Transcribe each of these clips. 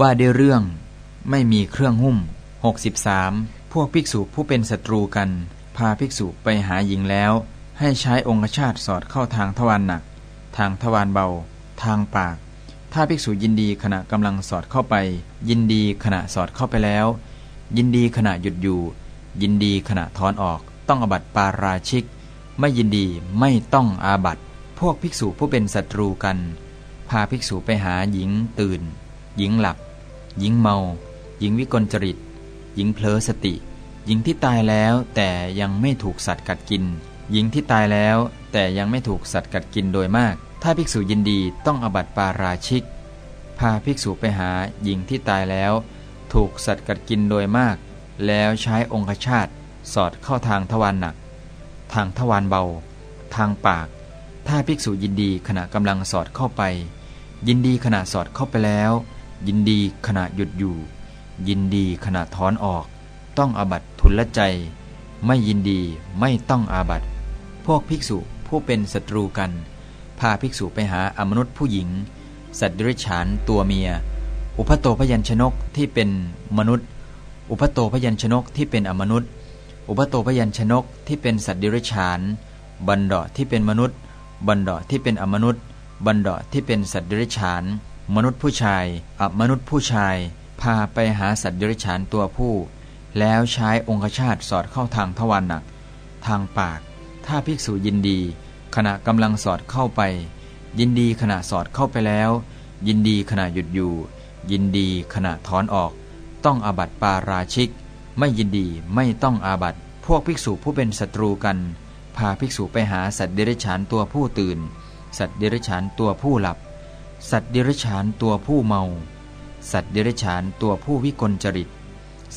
ว่าด้วยเรื่อง ไม่มีเครื่องหุ้ม 63 พวกภิกษุผู้เป็นศัตรูกัน พาภิกษุไปหาหญิงแล้ว ให้ใช้องคชาตสอดเข้าทางทวารหนัก ทางทวารเบา ทางปาก ถ้าภิกษุยินดีขณะกำลังสอดเข้าไป ยินดีขณะสอดเข้าไปแล้ว ยินดีขณะหยุดอยู่ ยินดีขณะถอนออกต้องอบัตปาราชิก ไม่ยินดีไม่ต้องอาบัตพวกภิกษุผู้เป็นศัตรูกัน พาภิกษุไปหาหญิงตื่น หญิงหลับ หญิงเมา หญิงวิกลจริต หญิงเพลอสติ หญิงที่ตายแล้วแต่ยังไม่ถูกสัตว์กัดกิน หญิงที่ตายแล้วแต่ยังไม่ถูกสัตว์กัดกินโดยมาก ถ้าภิกษุยินดีต้องอบัติปาราชิก พาภิกษุไปหาหญิงที่ตายแล้ว ถูกสัตว์กัดกินโดยมาก แล้วใช้องคชาตสอดเข้าทางทวารหนัก ทางทวารเบา ทางปาก ถ้าภิกษุยินดีขณะกำลังสอดเข้าไป ยินดีขณะสอดเข้าไปแล้ว ยินดีขณะหยุดอยู่ ยินดีขณะถอนออก ต้องอาบัตทุนละใจ ไม่ยินดีไม่ต้องอาบัตพวกภิกษุผู้เป็นศัตรูกัน พาภิกษุไปหาอมนุษย์ผู้หญิง สัตว์ดิริฉานตัวเมีย อุพโตพยัญชนกที่เป็นมนุษย์ อุพโตพยัญชนกที่เป็นอมนุษย์ อุพโตพยัญชนกที่เป็นสัตว์ดิริฉาน บันดาที่เป็นมนุษย์ บันดาที่เป็นอมนุษย์ บันดาที่เป็นสัตว์ดิริฉาน มนุษย์ผู้ชายอมนุษย์ผู้ชาย พาไปหาสัตว์ดิริฉานตัวผู้ แล้วใช้องคชาตสอดเข้าทางทวารหนัก ทางปาก ถ้าภิกษุยินดี ขณะกำลังสอดเข้าไป ยินดีขณะสอดเข้าไปแล้ว ยินดีขณะหยุดอยู่ ยินดีขณะถอนออก ต้องอาบัติปาราชิก ไม่ยินดีไม่ต้องอาบัติพวกภิกษุผู้เป็นศัตรูกัน พาภิกษุไปหาสัตว์เดรัจฉานตัวผู้ตื่น สัตว์เดรัจฉานตัวผู้หลับ สัตว์เดรัจฉานตัวผู้เมา สัตว์เดรัจฉานตัวผู้วิกลจริต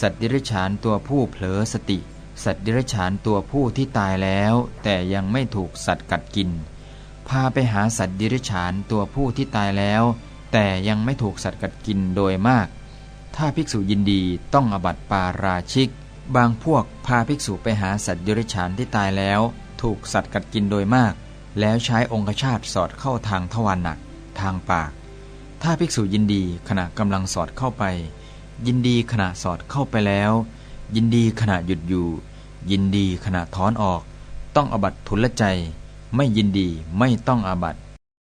สัตว์เดรัจฉานตัวผู้เผลอสติ สัตว์เดรัจฉานตัวผู้ที่ตายแล้ว แต่ยังไม่ถูกสัตว์กัดกิน พาไปหาสัตว์เดรัจฉานตัวผู้ที่ตายแล้ว แต่ยังไม่ถูกสัตว์กัดกินโดยมาก ถ้าภิกษุยินดีต้องอบัติปาราชิก บางพวกพาภิกษุไปหาสัตว์เดรัจฉานที่ตายแล้ว ถูกสัตว์กัดกินโดยมาก แล้วใช้องคชาตสอดเข้าทางทวารหนัก ทางปาก ถ้าภิกษุยินดีขณะกำลังสอดเข้าไป ยินดีขณะสอดเข้าไปแล้ว ยินดีขณะหยุดอยู่ ยินดีขณะถอนออก ต้องอบัตทุลใจ ไม่ยินดีไม่ต้องอาบัต